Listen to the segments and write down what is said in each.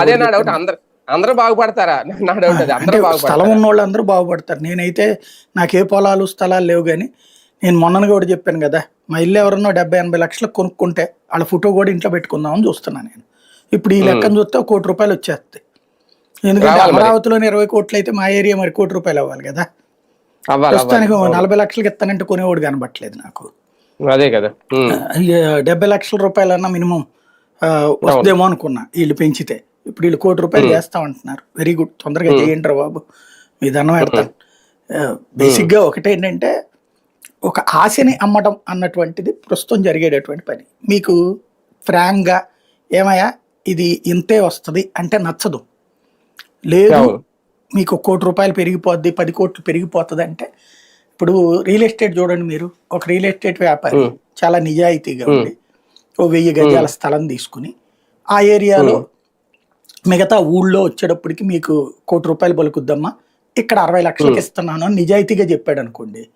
అదే నా డౌట్ అందరు అందరూ బాగుపడతారా? నా డౌట్ అది. అందరూ అంటే స్థలం ఉన్న వాళ్ళు అందరూ బాగుపడతారు. నేనైతే నాకు ఏ పొలాలు స్థలాలు లేవు కానీ నేను మొన్న కూడా చెప్పాను కదా మా ఇల్లు ఎవరన్నా డెబ్బై ఎనభై లక్షలకు కొనుక్కుంటే వాళ్ళ ఫోటో కూడా ఇంట్లో పెట్టుకుందామని చూస్తున్నా నేను. ఇప్పుడు ఈ లెక్కను చూస్తే కోటి రూపాయలు వచ్చేస్తాయి. ఎందుకంటే. అమరావతిలోని ఇరవై కోట్లు అయితే మా ఏరియా మరి కోటి రూపాయలు అవ్వాలి కదా. ప్రస్తుతానికి నలభై లక్షలకి ఇస్తానంటే కొనేవాడు కనబట్టలేదు నాకు. అదే కదా. డెబ్బై లక్షల రూపాయలన్నా మినిమం వస్తుందేమో అనుకున్నా. వీళ్ళు పెంచితే. ఇప్పుడు వీళ్ళు కోటి రూపాయలు చేస్తామంటున్నారు వెరీ గుడ్ తొందరగా చేయండి రా బాబు. మీ దండం పెడతాను. బేసిక్గా ఒకటేంటంటే ఒక ఆశని అమ్మడం అన్నటువంటిది ప్రస్తుతం జరిగేటటువంటి పని. మీకు ఫ్రాంక్గా ఏమయ్యా ఇది ఇంతే వస్తది అంటే నచ్చదు. లేదు. మీకు కోటి రూపాయలు పెరిగిపోద్ది పది కోట్లు పెరిగిపోతుంది అంటే ఇప్పుడు రియల్ ఎస్టేట్ చూడండి మీరు. ఒక రియల్ ఎస్టేట్ వ్యాపారి. చాలా నిజాయితీగా ఉండి ఓ వెయ్యి గజాల స్థలం తీసుకుని ఆ ఏరియాలో మిగతా ఊళ్ళో వచ్చేటప్పటికి మీకు కోటి రూపాయలు పలుకుద్దమ్మా ఇక్కడ అరవై లక్షలకి ఇస్తున్నాను అని నిజాయితీగా చెప్పాడు అనుకోండి.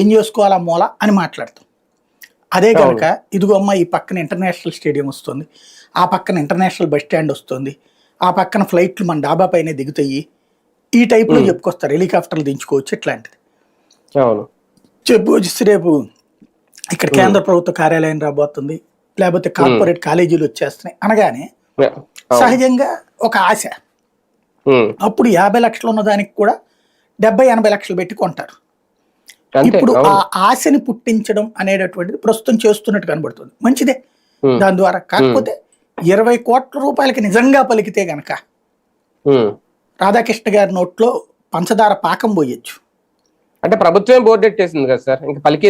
ఏం చేసుకోవాలా మూల అని మాట్లాడతాం. అదే కనుక ఇదిగో అమ్మ ఈ పక్కన ఇంటర్నేషనల్ స్టేడియం వస్తుంది. ఆ పక్కన ఇంటర్నేషనల్ బస్ స్టాండ్ వస్తుంది. ఆ పక్కన ఫ్లైట్లు మన డాబా పైన దిగుతాయి. ఈ టైప్లో చెప్పుకొస్తారు. హెలికాప్టర్లు దించుకోవచ్చు ఇట్లాంటిది. చెప్పు రేపు ఇక్కడ కేంద్ర ప్రభుత్వ కార్యాలయం రాబోతుంది. లేకపోతే కార్పొరేట్ కాలేజీలు వచ్చేస్తున్నాయి. అనగానే. సహజంగా ఒక ఆశ. అప్పుడు యాభై లక్షలు ఉన్న దానికి కూడా డెబ్బై ఎనభై లక్షలు పెట్టి కొంటారు. ఇప్పుడు ఆ ఆశని పుట్టించడం అనేటటువంటిది ప్రస్తుతం చేస్తున్నట్టు కనబడుతుంది. మంచిదే. దాని ద్వారా. కాకపోతే ఇరవై కోట్ల రూపాయలకి నిజంగా పలికితే గనక. రాధాకృష్ణ గారి నోట్లో పంచదార పాకం పోయొచ్చు. అంటే ప్రభుత్వమే బోర్డు ఎట్టేసింది కదా సార్. ఇంకా పలికి